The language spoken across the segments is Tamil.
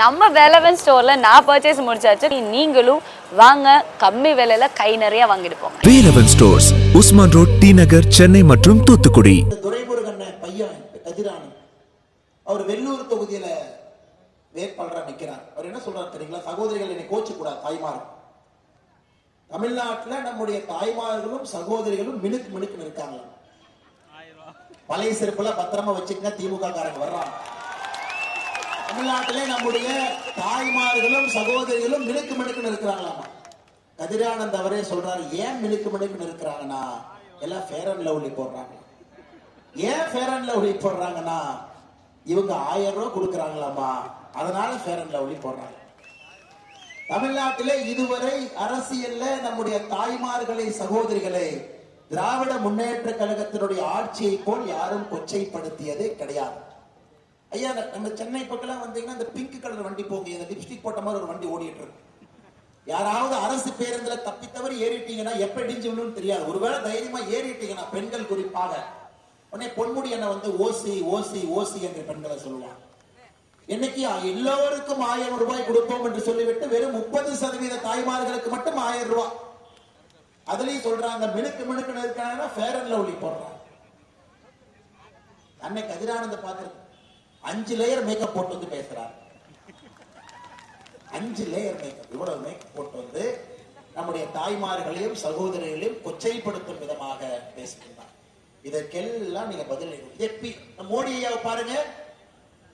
நம்ம வேலவன் ஸ்டோர்ல நான் பர்ச்சேஸ் முடிச்சாச்சு. நீங்களும் வாங்க கம்மி விலையில கை நிறைய வாங்கிட்டு போங்க. Velavan stores Usman road T Nagar Chennai மற்றும் தூத்துக்குடி. இந்த துரைமுருகன் பையன் கதிரானன் அவர் வெள்ளூர் தொகுதியில வேட்பாளரா நிக்கிறார். அவர் என்ன சொல்றாரு தெரியுங்களா? சகோதரிகள் என்னை கோச்சு கூடாது தாய்மார். தமிழ்நாட்டுல நம்முடைய தாய்மார்களும் சகோதரிகளும் மினுக்கு மினுக்கு இருக்காங்க. பழைய செருப்புல பத்திரமா வச்சுக்கங்க திமுக காரங்க வர்றாங்க. தமிழ்நாட்டிலே நம்முடைய தாய்மார்களும் சகோதரிகளும் மினுக்கு மினுக்குன்னு இருக்கிறாங்களாமா? கதிரானந்த் அவரே சொல்றாரு ஏன் மினுக்கு மினுக்குன்னு இருக்கிறாங்கன்னா எல்லாம் ஃபேர் அண்ட் லவ்லி போடுறாங்க. ஏன் ஃபேர் அண்ட் லவ்லி போடுறாங்கன்னா இவங்க ஆயிரம் ரூபாய் கொடுக்குறாங்களாமா? அதனால ஃபேர் அண்ட் லவ்லி போடுறாங்க. தமிழ்நாட்டிலே இதுவரை அரசியல்ல நம்முடைய தாய்மார்களை சகோதரிகளை திராவிட முன்னேற்ற கழகத்தினுடைய ஆட்சியை போல் யாரும் கொச்சைப்படுத்தியதே கிடையாது. ஐயா நம்ம சென்னை பக்கம் வந்தீங்கன்னா இந்த பிங்க் கலர் வண்டி போங்க. இந்த லிப்ஸ்டிக் போட்ட மாதிரி ஒரு வண்டி ஓடிட்டு இருக்கு யாராவது அரசு பேருந்துல தப்பி தவறி ஏறிட்டீங்கன்னா எப்ப இடிஞ்சு விழுன்னு தெரியாது. ஒருவேளை தைரியமா ஏறிட்டீங்கன்னா பெண்கள் குறிப்பாக. உடனே பொன்முடி என்ன வந்து ஓசி ஓசி ஓசி என்று பெண்களை சொல்லுவாங்க என்னைக்கு எல்லோருக்கும் ஆயிரம் ரூபாய் கொடுப்போம் என்று சொல்லிவிட்டு வெறும் முப்பது சதவீத தாய்மார்களுக்கு மட்டும் ஆயிரம் ரூபாய் அதுலயும் சொல்றாங்க மினுக்கு மினுக்கு இருக்காங்கன்னா ஃபேர் அண்ட் லவ்லி போடுறாங்க அன்னை கதிரானந்த பார்த்து அஞ்சு லேயர் மேக்கப் போட்டு வந்து பேசுறாரு. அஞ்சு லேயர் மேக்கப் இவ்வளவு மேக்கப் போட்டு வந்து நம்முடைய தாய்மார்களையும் சகோதரிகளையும் கொச்சைப்படுத்தும் விதமாக பேசுகின்றார் இதற்கெல்லாம் நீங்க பதில் எப்பி மோடி ஐயாவை பாருங்க.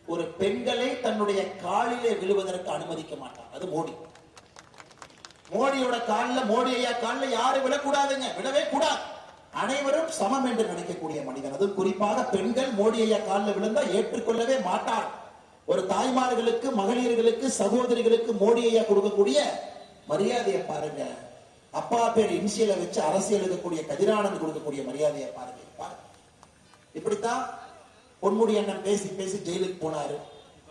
ஒரு பெண்களை தன்னுடைய காலிலே விழுவதற்கு அனுமதிக்க மாட்டார். அது மோடி. மோடியோட காலில் மோடி ஐயா காலில் யாரும் விழக்கூடாதுங்க. விழவே கூடாது. அனைவரும் சமம் என்று நினைக்கக்கூடிய மனிதன். அது குறிப்பாக பெண்கள் மோடி ஐயா காலில் விழுந்தா ஏற்றுக்கொள்ளவே மாட்டார். ஒரு தாய்மார்களுக்கு மகளிர்களுக்கு சகோதரிகளுக்கு மோடி ஐயா கொடுக்கக்கூடிய மரியாதையை பாருங்க. அப்பா பேர் இன்சியலை வச்சு அரசியல் இருக்கக்கூடிய கதிரானந்த் கொடுக்கக்கூடிய மரியாதையை பாருங்க பாருங்க. இப்படித்தான் பொன்முடி அண்ணன் பேசி பேசி ஜெயிலுக்கு போனாரு.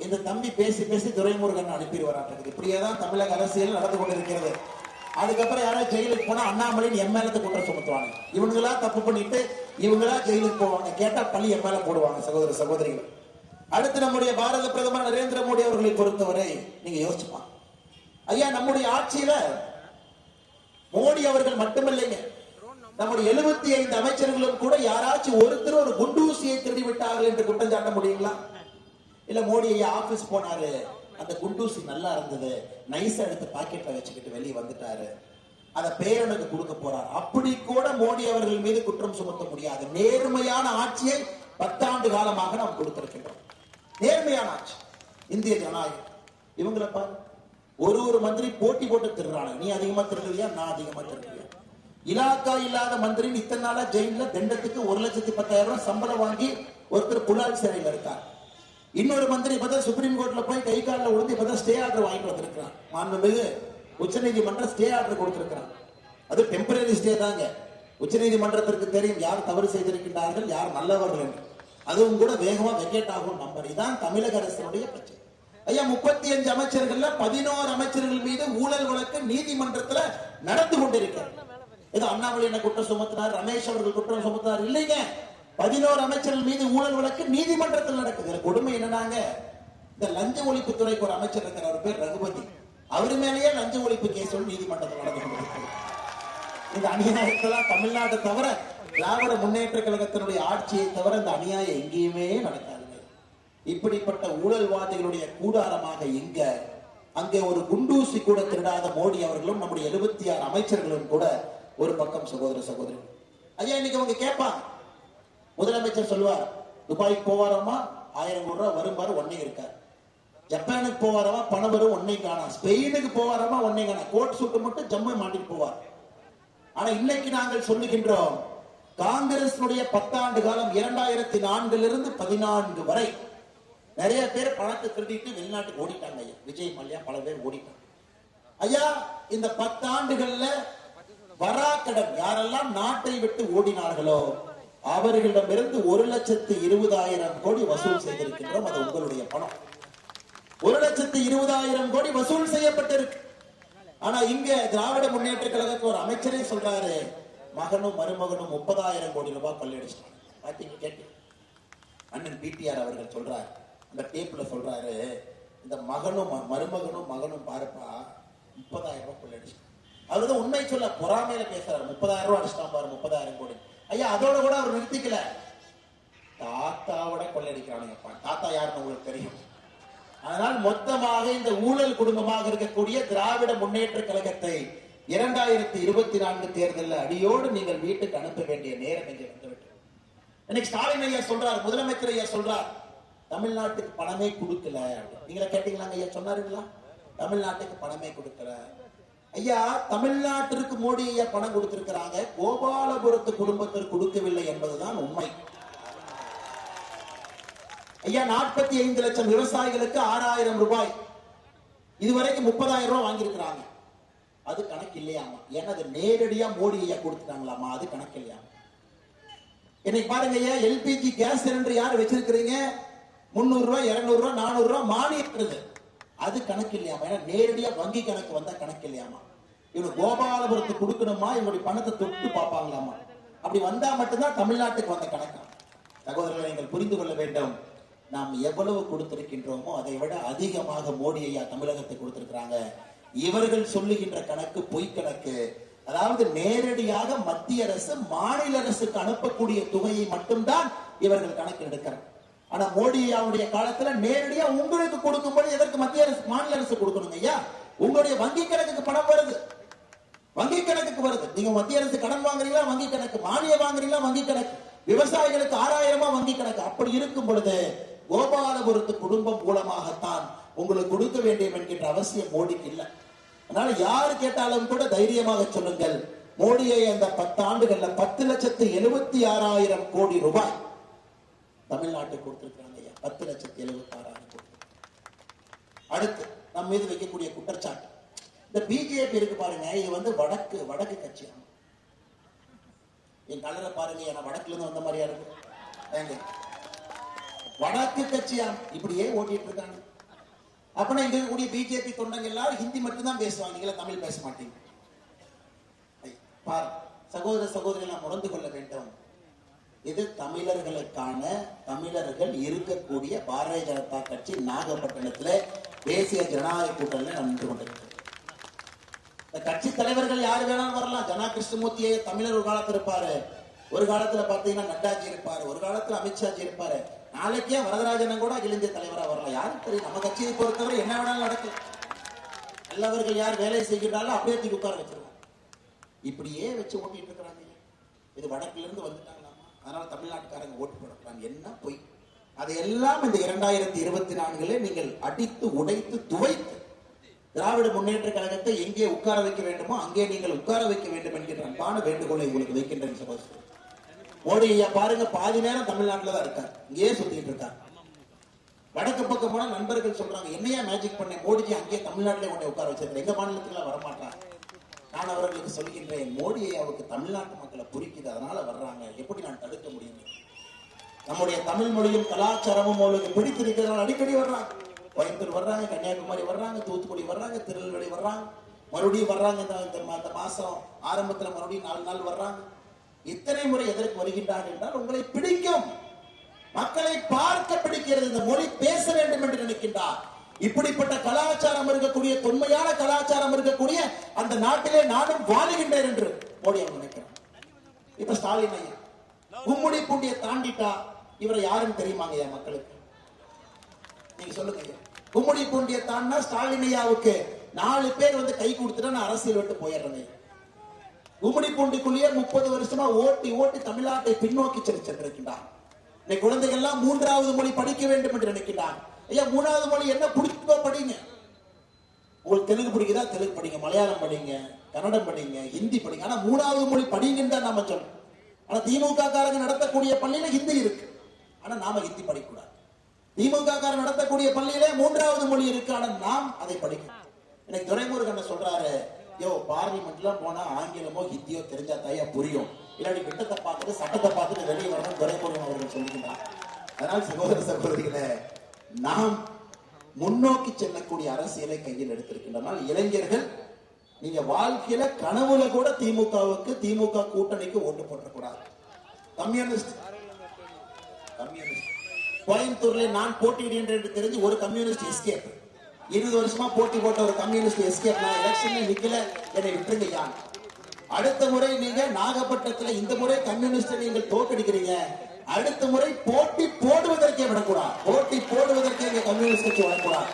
இந்த தம்பி பேசி பேசி துரைமுருகன் அனுப்பிடுவாராட்டது இப்படியே தான் தமிழக அரசியல் நடந்து கொண்டிருக்கிறது. அதுக்கப்புறம் யாராவது ஜெயிலுக்கு போனா அண்ணாமலையின் எம்எல்ஏ குற்றம் சுமத்துவாங்க. இவங்களா தப்பு பண்ணிட்டு இவங்களா ஜெயிலுக்கு போவாங்க. கேட்டா பள்ளி எம்எல்ஏ போடுவாங்க சகோதர சகோதரிகள். அடுத்து நம்முடைய பாரத பிரதமர் நரேந்திர மோடி அவர்களை பொறுத்தவரை நீங்க யோசிச்சுப்பாங்க ஐயா நம்முடைய ஆட்சியில மோடி அவர்கள் மட்டுமில்லைங்க. நம்முடைய எழுபத்தி ஐந்து அமைச்சர்களும் கூட யாராச்சும் ஒருத்தர் ஒரு குண்டூசியை திருடி விட்டார்கள் என்று குற்றம் சாட்ட முடியுங்களா? இல்ல மோடி ஐயா ஆபீஸ் போனாரு. அந்த குண்டூசி நல்லா இருந்தது. நைஸா எடுத்து பாக்கெட்ல வச்சுக்கிட்டு வெளியே வந்துட்டாரு. அத பேரனுக்கு கொடுக்க போறார். அப்படி கூட மோடி அவர்கள் மீது குற்றம் சுமத்த முடியாது. நேர்மையான ஆட்சியை பத்தாண்டு காலமாக நாம் கொடுத்திருக்கின்றோம். நேர்மையான ஆட்சி. இந்திய ஜனநாயகம். இவங்களை பாரு. ஒரு ஒரு மந்திரி போட்டி போட்டு திருறாங்க நீ அதிகமா திருடுவியா? நான் அதிகமா திருடுவியா? இலாக்கா இல்லாத மந்திரி இத்தனை நாளா ஜெயில தண்டத்துக்கு ஒரு லட்சத்தி பத்தாயிரம் ரூபாய் சம்பளம் வாங்கி ஒருத்தர் புலால் சிறையில் இருக்கார். இன்னொரு மந்திரி இப்பதான் சுப்ரீம் கோர்ட்ல போய் கை காலில் விழுந்து இப்பதான் ஸ்டே ஆர்டர் வாங்கிட்டு வந்திருக்கிறான். மாண்புமிகு உச்சநீதிமன்றம் ஸ்டே ஆர்டர் கொடுத்திருக்கிறான். அது டெம்பரரி ஸ்டே தாங்க. உச்சநீதிமன்றத்திற்கு தெரியும் யார் தவறு செய்திருக்கின்றார்கள் யார் நல்லவர்கள் என்று. அதுவும் கூட வேகமா வெக்கேட் ஆகும் நம்பர். இதான் தமிழக அரசினுடைய பிரச்சனை. ஐயா முப்பத்தி அஞ்சு அமைச்சர்கள்ல பதினோரு அமைச்சர்கள் மீது ஊழல் வழக்கு நீதிமன்றத்துல நடந்து கொண்டிருக்கிறது. ஏதோ அண்ணாமலை என்ன குற்றம் சுமத்தினார் ரமேஷ் அவர்கள் குற்றம் சுமத்தினார் இல்லைங்க. பதினோரு அமைச்சர்கள் மீது ஊழல் வழக்கு நீதிமன்றத்தில் நடக்குது. கொடுமை என்னடாங்க இந்த லஞ்ச ஒழிப்பு துறைக்கு ஒரு அமைச்சர் இருக்கிற பேர் ரகுபதி. அவர் மேலேயே லஞ்ச ஒழிப்பு கேஸ் நீதிமன்றத்தில் நடந்து கொண்டிருக்கிறது. இந்த அநியாயத்தெல்லாம் தமிழ்நாட்டை தவிர திராவிட முன்னேற்ற கழகத்தினுடைய ஆட்சியை தவிர இந்த அநியாயம் எங்கேயுமே நடக்காதுங்க இப்படிப்பட்ட ஊழல்வாதிகளுடைய கூடாரமாக எங்க அங்கே ஒரு குண்டூசி கூட திருடாத மோடி அவர்களும் நம்முடைய எழுபத்தி ஆறு அமைச்சர்களும் கூட ஒரு பக்கம் சகோதர சகோதரி ஐயா இன்னைக்கு அவங்க கேட்பாங்க. முதலமைச்சர் சொல்லுவார் துபாய்க்கு போவாராமா ஆயிரம் கோடி ரூபாய் வரும்பாரு ஒன்னே இருக்கார் ஜப்பானுக்கு போவாரமா பணம் வரும் ஒன்னே காணா. ஸ்பெயினுக்கு போவாரமா ஒன்னே காணா. கோட் சுட்டு மட்டும் ஜம்மு மாட்டிட்டு போவார். ஆனா இன்னைக்கு நாங்கள் சொல்லுகின்றோம் காங்கிரசினுடைய பத்தாண்டு காலம் இரண்டாயிரத்தி நான்கிலிருந்து பதினான்கு வரை நிறைய பேர் பணத்தை திருடிட்டு வெளிநாட்டுக்கு ஓடிட்டாங்க ஐயா. விஜய் மல்லையா பல பேர் ஓடிட்டாங்க. ஐயா இந்த பத்தாண்டுகள்ல வராக்கடன் யாரெல்லாம் நாட்டை விட்டு ஓடினார்களோ அவர்களிடமிருந்து ஒரு லட்சத்து இருபதாயிரம் கோடி வசூல் செய்திருக்கின்றோம். அது உங்களுடைய பணம். ஒரு லட்சத்து இருபதாயிரம் கோடி வசூல் செய்யப்பட்டிருக்கு. ஆனா இங்க திராவிட முன்னேற்ற கழகத்துக்கு ஒரு அமைச்சரே சொல்றாரு மகனும் மருமகனும் முப்பதாயிரம் கோடி ரூபாய் கொள்ளையடிச்சிட்டாங்க பாத்தீங்க கேட்டு. அண்ணன் பிடிஆர் அவர்கள் சொல்றாரு அந்த டேப்ல சொல்றாரு இந்த மகனும் ம- மருமகனும் மகனும் பாருப்பா முப்பதாயிரம் ரூபாய் கொள்ளையடிச்சிட்டாங்க அவர் உண்மை சொல்ல பொறாமையில பேசுறாரு. முப்பதாயிரம் ரூபாய் அடிச்சிட்டான் பாரு முப்பதாயிரம் கோடி. ஐயா அதோட கூட அவர் நிறுத்திக்கல. தாத்தாவோட கொள்ளடிக்கிறானுங்கப்பா. தாத்தா யாருன்னு உங்களுக்கு தெரியும். அதனால் மொத்தமாக இந்த ஊழல் குடும்பமாக இருக்கக்கூடிய திராவிட முன்னேற்ற கழகத்தை இரண்டாயிரத்தி இருபத்தி நான்கு தேர்தலில் அடியோடு நீங்கள் வீட்டுக்கு அனுப்ப வேண்டிய நேரம் இங்கே வந்துவிட்டது. இன்னைக்கு ஸ்டாலின் ஐயா சொல்றார் முதலமைச்சர் ஐயா சொல்றார் தமிழ்நாட்டுக்கு பணமே கொடுக்கல நீங்களா கேட்டீங்களாங்க ஐயா சொன்னாருங்களா? தமிழ்நாட்டுக்கு பணமே கொடுக்கல. ஐயா தமிழ்நாட்டிற்கு மோடி ஐயா பணம் கொடுத்திருக்கிறாங்க. கோபாலபுரத்து குடும்பத்திற்கு கொடுக்கவில்லை என்பதுதான் உண்மை. ஐயா நாற்பத்தி ஐந்து லட்சம் விவசாயிகளுக்கு ஆறாயிரம் ரூபாய். இதுவரைக்கும் முப்பதாயிரம் ரூபாய் வாங்கியிருக்கிறாங்க. அது கணக்கு இல்லையாமா? ஏன்னா அது நேரடியா மோடி ஐயா கொடுத்துட்டாங்களாமா? அது கணக்கு இல்லையாமா இன்னைக்கு பாருங்க ஐயா எல்பிஜி கேஸ் சிலிண்டர் யார் வச்சிருக்கிறீங்க? முந்நூறு ரூபாய் இருநூறு ரூபாய் நானூறு ரூபாய் மானியத்துறது அது கணக்கு இல்லையாமா ஏன்னா நேரடியா வங்கி கணக்கு வந்தா கணக்கு இல்லையாமா இவர் கோபாலபுரத்துக்கு கொடுக்கணுமா? இவங்களுடைய பணத்தை தொட்டு பார்ப்பாங்களாமா? அப்படி வந்தா மட்டும்தான் தமிழ்நாட்டுக்கு வந்த கணக்கா? சகோதரர்களை நீங்கள் புரிந்து கொள்ள வேண்டும். நாம் எவ்வளவு கொடுத்திருக்கின்றோமோ அதை விட அதிகமாக மோடி ஐயா தமிழகத்துக்கு கொடுத்திருக்கிறாங்க. இவர்கள் சொல்லுகின்ற கணக்கு பொய் கணக்கு. அதாவது நேரடியாக மத்திய அரசு மாநில அரசுக்கு அனுப்பக்கூடிய தொகையை மட்டும்தான் இவர்கள் கணக்கு எடுக்கிறார் ஆனா மோடி அவருடைய காலத்துல நேரடியா உங்களுக்கு கொடுக்கும்போது எதற்கு மத்திய அரசு மாநில அரசு கொடுக்கணுங்க ஐயா? உங்களுடைய வங்கி கணக்குக்கு பணம் வருது. வங்கி கணக்குக்கு வருது. நீங்க மத்திய அரசு கடன் வாங்குறீங்களா? வங்கி கணக்கு. மானியம் வாங்குறீங்களா? வங்கி கணக்கு. விவசாயிகளுக்கு ஆறாயிரமா வங்கி கணக்கு. அப்படி இருக்கும் பொழுது கோபாலபுரத்து குடும்பம் மூலமாகத்தான் உங்களுக்கு கொடுக்க வேண்டும் என்கின்ற அவசியம் மோடிக்கு இல்லை. அதனால யாரு கேட்டாலும் கூட தைரியமாக சொல்லுங்கள். மோடியை அந்த பத்து ஆண்டுகள்ல பத்து லட்சத்து எழுபத்தி ஆறாயிரம் கோடி ரூபாய் தமிழ்நாட்டுக்கு கொடுத்திருக்கிறாங்க ஐயா. பத்து லட்சத்தி எழுபத்தி ஆறாயிரம் கோடி. அடுத்து நம்ம மீது வைக்கக்கூடிய குற்றச்சாட்டு. இந்த பிஜேபி இருக்கு பாருங்க. இது வந்து வடக்கு வடக்கு கட்சி என் கலரை பாருங்க நான் வடக்குல இருந்து வந்த மாதிரியா இருக்கு. வடக்கு கட்சியா இப்படியே ஓட்டிட்டு இருக்காங்க. அப்படின்னா இங்க இருக்கக்கூடிய பிஜேபி தொண்டங்க எல்லாரும் ஹிந்தி மட்டும்தான் பேசுவாங்க. நீங்களா தமிழ் பேச மாட்டீங்க. ஐ, சகோதர சகோதரி நாம் உணர்ந்து கொள்ள வேண்டும். இது தமிழர்களுக்கான தமிழர்கள் இருக்கக்கூடிய பாரதிய ஜனதா கட்சி நாகப்பட்டினத்துல தேசிய ஜனநாயக கூட்டணியில் நடந்து கொண்டிருக்கிறது. இந்த கட்சி தலைவர்கள் யாரு வேணாலும் வரலாம். ஜனா கிருஷ்ணமூர்த்தியை தமிழர் ஒரு காலத்துல இருப்பாரு. ஒரு காலத்துல பாத்தீங்கன்னா நட்டாஜி இருப்பாரு. ஒரு காலத்துல அமித்ஷாஜி இருப்பாரு. நாளைக்கே வரதராஜனும் கூட அகில இந்திய தலைவரா வரலாம். யாரும் தெரியும்? நம்ம கட்சியை பொறுத்தவரை என்ன வேணாலும் நடக்கும். நல்லவர்கள் யார் வேலை செய்கிறாலும் அப்படியே தூக்கி உட்கார வச்சிருவாங்க. இப்படியே வச்சு ஓட்டிட்டு இருக்கிறாங்க. இது வடக்குல இருந்து வந்துட்டாங்க அதனால தமிழ்நாட்டுக்காரங்க ஓட்டு போடலாம் என்ன பொய்? அதையெல்லாம் இந்த இரண்டாயிரத்தி இருபத்தி நான்குல நீங்கள் அடித்து உடைத்து துவைத்து திராவிட முன்னேற்ற கழகத்தை எங்கே உட்கார வைக்க வேண்டுமோ அங்கே நீங்கள் உட்கார வைக்க வேண்டும் என்கிற அன்பான வேண்டுகோளை உங்களுக்கு வைக்கின்றேன் சகோதரர். மோடி ஐயா பாருங்க பாதி நேரம் தமிழ்நாட்டில் தான் இருக்கார். இங்கேயே சுத்திட்டு இருக்கார். வடக்கு பக்கம் போனா நண்பர்கள் சொல்றாங்க என்னையா மேஜிக் பண்ண மோடிஜி அங்கேயே தமிழ்நாட்டிலே உன்னை உட்கார வச்சிருக்கேன் எங்க மாநிலத்துல வரமாட்டான்? நான் அவர்களுக்கு சொல்கின்றேன் மோடி ஐயாவுக்கு தமிழ்நாட்டு மக்களை புரிக்குது அதனால வர்றாங்க. எப்படி நான் தடுக்க முடியும்? நம்முடைய தமிழ் மொழியும் கலாச்சாரமும் அவளுக்கு பிடித்திருக்கிறதால் அடிக்கடி வர்றாங்க. கோயம்புத்தூர் வர்றாங்க கன்னியாகுமரி வர்றாங்க தூத்துக்குடி வர்றாங்க திருநெல்வேலி வர்றாங்க. மறுபடியும் வர்றாங்க இந்த- அந்த மாசம் ஆரம்பத்துல மறுபடியும் நாலு நாள் வர்றாங்க. இத்தனை முறை எதற்கு வருகின்றார்கள் என்றால் உங்களை பிடிக்கும். மக்களை பார்க்க பிடிக்கிறது இந்த மொழி பேச வேண்டும் என்று நினைக்கின்றார். இப்படிப்பட்ட கலாச்சாரம் இருக்கக்கூடிய தொன்மையான கலாச்சாரம் இருக்கக்கூடிய அந்த நாட்டிலே நானும் வாழுகின்றேன் என்று மோடி அவர் நினைக்கிறேன் இப்ப ஸ்டாலின் ஐயா கும்முடி பூண்டிய தாண்டிட்டா இவரை யாரும் தெரியுமாங்க ஐயா மக்களுக்கு? நீங்க சொல்லுங்க ஐயா. கும்முடி பூண்டிய தாண்டினா ஸ்டாலின் ஐயாவுக்கு நாலு பேர் வந்து கை கொடுத்துட்டா நான் அரசியல் விட்டு போயிடுறேன் கும்முடி பூண்டிக்குள்ளேயே முப்பது வருஷமா ஓட்டி ஓட்டி தமிழ்நாட்டை பின்னோக்கி சென்று சென்றிருக்கின்றார். இந்த குழந்தைகள் எல்லாம் மூன்றாவது மொழி படிக்க வேண்டும் என்று நினைக்கின்றான் ஐயா மூணாவது மொழி என்ன பிடிச்சோ படிங்க. உங்களுக்கு தெலுங்கு பிடிக்குதா? தெலுங்கு படிங்க. மலையாளம் படிங்க. கன்னடம் படிங்க. ஹிந்தி படிங்க. ஆனா மூணாவது மொழி படிங்கன்னு தான் நாம சொல்லணும் ஆனா திமுக காரங்க நடத்தக்கூடிய பள்ளியில ஹிந்தி இருக்கு. ஆனா நாம ஹிந்தி படிக்கக்கூடாது. திமுக காரன் நடத்தக்கூடிய பள்ளியிலே மூன்றாவது மொழி இருக்கு. ஆனா நாம் அதை படிக்கணும் எனக்கு துரைமுருகன் சொல்றாரு யோ பார்லிமெண்ட்லாம் போனா ஆங்கிலமோ ஹிந்தியோ தெரிஞ்சா தாயா புரியும். இல்லாடி விட்டத்தை பார்த்துட்டு சட்டத்தை பார்த்துட்டு வெளியே வரணும் துரைமுருகன் அவர்கள் சொல்லுகிறார் அதனால் சகோதர சகோதரிகளை நாம் முன்னோக்கி செல்லக்கூடிய அரசியலை கையில் எடுத்திருக்கின்றனால் இளைஞர்கள் நீங்க வாழ்க்கையில கனவுல கூட திமுகவுக்கு திமுக கூட்டணிக்கு ஓட்டு போட்டக்கூடாது கம்யூனிஸ்ட். கம்யூனிஸ்ட். கோயம்புத்தூர்ல நான் போட்டியிடுகின்றேன் என்று தெரிஞ்சு ஒரு கம்யூனிஸ்ட் எஸ்கேப். இருபது வருஷமா போட்டி போட்ட ஒரு கம்யூனிஸ்ட் எஸ்கேப். நான் எலெக்ஷன்ல நிக்கல என்னை விட்டுருங்க யான் அடுத்த முறை நீங்க நாகப்பட்டினத்துல இந்த முறை கம்யூனிஸ்ட் நீங்கள் தோக்கடிக்கிறீங்க அடுத்த முறை போட்டி போடுவதற்கே விடக்கூடாது. போட்டி போடுவதற்கே இங்க கம்யூனிஸ்ட் கட்சி வரக்கூடாது.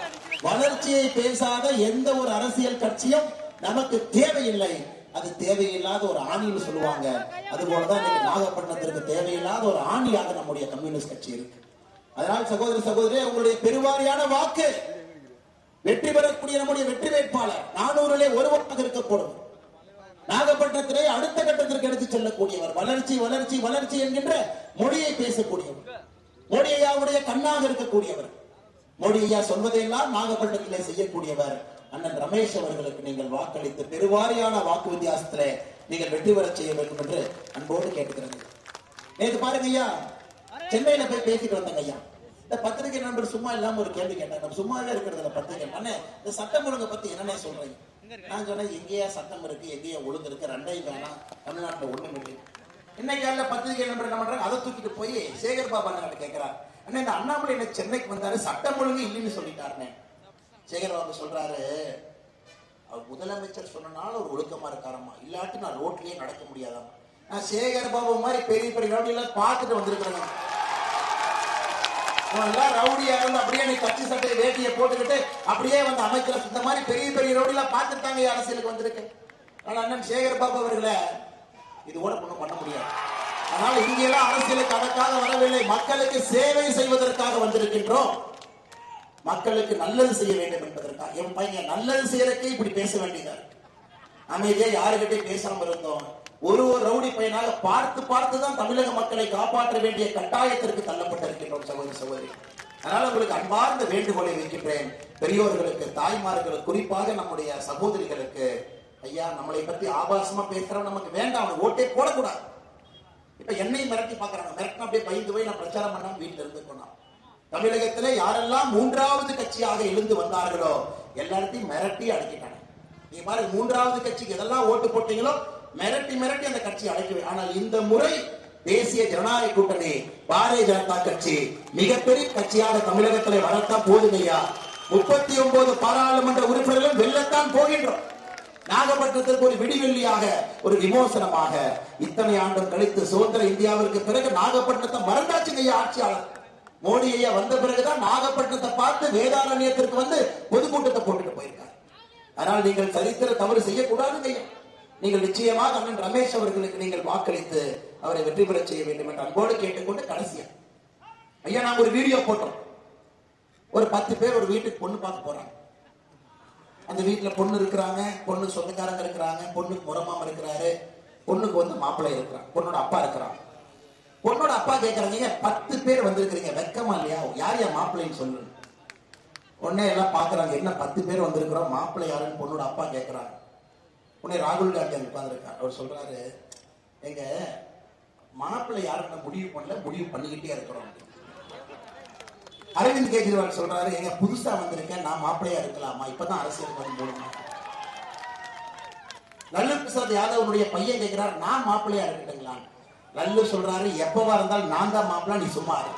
வளர்ச்சியை பேசாத எந்த ஒரு அரசியல் கட்சியும் நமக்கு தேவையில்லை. அது தேவையில்லாத ஒரு ஆணின்னு சொல்லுவாங்க. அது போலதான் நாகப்பட்டினத்திற்கு தேவையில்லாத ஒரு ஆணியாக நம்முடைய கம்யூனிஸ்ட் கட்சி இருக்கு. அதனால் சகோதர சகோதரி உங்களுடைய பெருவாரியான வாக்கு வெற்றி பெறக்கூடிய நம்முடைய வெற்றி வேட்பாளர் நானூறுலே ஒருவராக இருக்கக்கூடும். நாகப்பட்டினத்திலே அடுத்த கட்டத்திற்கு எடுத்து செல்லக்கூடியவர். வளர்ச்சி வளர்ச்சி வளர்ச்சி என்கின்ற மொழியை பேசக்கூடியவர். மோடி கண்ணாக இருக்கக்கூடியவர். மொழியா சொல்வதையெல்லாம் நாகப்பட்டினத்திலே செய்யக்கூடியவர். அண்ணன் ரமேஷ் அவர்களுக்கு நீங்கள் வாக்களித்து பெருவாரியான வாக்கு வித்தியாசத்துல நீங்கள் வெற்றி பெற செய்ய வேண்டும் என்று அன்போடு கேட்டுக்கிறது. நேற்று பாருங்க ஐயா சென்னையில போய் பேசிட்டு வந்தங்க ஐயா. இந்த பத்திரிகை நண்பர் சும்மா இல்லாம ஒரு கேள்வி கேட்டாங்க சும்மாவே இருக்கிறதுல பத்திரிகை. அண்ணே இந்த சட்டம் ஒழுங்கை பத்தி என்னென்ன சொல்றீங்க? நான் சொன்னேன் எங்கேயா சட்டம் இருக்கு எங்கேயா ஒழுங்கு இருக்கு ரெண்டையும் வேணாம். தமிழ்நாட்டில் ஒண்ணும் இல்லை. இன்னைக்கு காலையில பத்திரிகை நம்பர் என்ன பண்றாங்க? அதை தூக்கிட்டு போய் சேகர் பாபா அண்ணன் கேட்கிறார் அண்ணா இந்த அண்ணாமலை என்ன சென்னைக்கு வந்தாரு? சட்டம் ஒழுங்கு இல்லைன்னு சொல்லிட்டாருனே சேகர் பாபு சொல்றாரு அவர் முதலமைச்சர் சொன்னனால ஒரு ஒழுக்கமா இருக்காரம்மா. இல்லாட்டி நான் ரோட்லயே நடக்க முடியாதாம் நான் சேகர் பாபு மாதிரி பெரிய பெரிய எல்லாம் பார்த்துட்டு வந்திருக்கிறேன். அவன் எல்லாம் ரவுடியா இருந்து அப்படியே நீ கட்சி சட்டையை வேட்டியை போட்டுக்கிட்டு அப்படியே வந்து அமைச்சர் இந்த மாதிரி பெரிய பெரிய ரவுடி எல்லாம் பார்த்துட்டாங்க அரசியலுக்கு வந்திருக்கு? ஆனா அண்ணன் சேகர் பாபு அவர்களே இது கூட ஒண்ணும் பண்ண முடியாது. அதனால இங்கெல்லாம் அரசியலுக்கு அதற்காக வரவில்லை. மக்களுக்கு சேவை செய்வதற்காக வந்திருக்கின்றோம். மக்களுக்கு நல்லது செய்ய வேண்டும் என்பதற்காக. என் பையன் நல்லது செய்யறதுக்கு இப்படி பேச வேண்டியதா இருக்கு. அமைதியா யாருக்கிட்டே பேசாம இருந்தோம். ஒரு ஒரு ரவுடி பையனாக பார்த்து பார்த்து தான் தமிழக மக்களை காப்பாற்ற வேண்டிய கட்டாயத்திற்கு தள்ளப்பட்டிருக்கின்றோம் சகோதரி சகோதரி. அதனால உங்களுக்கு அன்பார்ந்த வேண்டுகோளை வைக்கின்றேன் பெரியோர்களுக்கு தாய்மார்களுக்கு குறிப்பாக நம்முடைய சகோதரிகளுக்கு ஐயா நம்மளை பத்தி ஆபாசமா பேசுறவன் நமக்கு வேண்டாம் அவனுக்கு ஓட்டே போடக்கூடாது. இப்ப என்னையும் மிரட்டி பாக்குறாங்க மிரட்டினா அப்படியே பயந்து போய் நான் பிரச்சாரம் பண்ணாம வீட்டுல இருந்து போனான் தமிழகத்துல யாரெல்லாம் மூன்றாவது கட்சியாக எழுந்து வந்தார்களோ எல்லாத்தையும் மிரட்டி அடக்கிட்டாங்க நீ பாருங்க மூன்றாவது கட்சிக்கு எதெல்லாம் ஓட்டு போட்டீங்களோ மிரட்டி மிரட்டி அந்த கட்சி அடைக்கவே ஆனால் இந்த முறை தேசிய ஜனநாயக கூட்டணி பாரதிய ஜனதா கட்சி மிகப்பெரிய கட்சியாக தமிழகத்திலே போதும் போதுமையா முப்பத்தி ஒன்பது பாராளுமன்ற உறுப்பினர்களும் வெல்லத்தான் போகின்றோம். நாகப்பட்டினத்திற்கு ஒரு விடிவெள்ளியாக ஒரு விமோசனமாக இத்தனை ஆண்டும் கழித்து சுதந்திர இந்தியாவிற்கு பிறகு நாகப்பட்டினத்தை மறந்தாச்சுங்க ஐயா ஆட்சியாளர். மோடி ஐயா வந்த பிறகுதான் நாகப்பட்டினத்தை பார்த்து வேதாரண்யத்திற்கு வந்து பொதுக்கூட்டத்தை போட்டுட்டு போயிருக்காரு. ஆனால் நீங்கள் சரித்திர தவறு செய்யக்கூடாதுங்க ஐயா. நீங்கள் நிச்சயமாக அண்ணன் ரமேஷ் அவர்களுக்கு நீங்கள் வாக்களித்து அவரை வெற்றி பெறச் செய்ய வேண்டும் என்று அன்போடு கேட்டுக்கொண்டு கடைசியா. ஐயா நாங்க ஒரு வீடியோ போட்டோம். ஒரு பத்து பேர் ஒரு வீட்டுக்கு பொண்ணு பார்க்க போறாங்க. அந்த வீட்டுல பொண்ணு இருக்கிறாங்க பொண்ணு சொந்தக்காரங்க இருக்கிறாங்க பொண்ணுக்கு முறமாம இருக்கிறாரு பொண்ணுக்கு வந்து மாப்பிள்ளை இருக்கிறான் பொண்ணோட அப்பா இருக்கிறான் பொண்ணோட அப்பா கேட்கறாங்க பத்து பேர் வந்திருக்கிறீங்க வெக்கமா இல்லையா? யார் யார் மாப்பிள்ளைன்னு சொல்லு உடனே எல்லாம் பாக்குறாங்க என்ன பத்து பேர் வந்திருக்கிறோம்? மாப்பிள்ளை யாருன்னு? பொண்ணோட அப்பா கேட்கறாங்க உடனே ராகுல் காந்தி அங்க உட்காந்துருக்கார் அவர் சொல்றாரு எங்க மாப்பிள்ளை யாருன்னு முடிவு பண்ணல முடிவு பண்ணிக்கிட்டே இருக்கிறோம் அரவிந்த் கெஜ்ரிவால் சொல்றாரு எங்க புதுசா வந்திருக்கேன் நான் மாப்பிள்ளையா இருக்கலாமா? இப்பதான் அரசியல் வந்து போடுமா லல்லு பிரசாத் யாதவனுடைய பையன் கேட்கிறார் நான் மாப்பிள்ளையா இருக்கட்டுங்களா லல்லு சொல்றாரு எப்பவா இருந்தாலும் நான் தான் மாப்பிள்ளா நீ சும்மா இரு.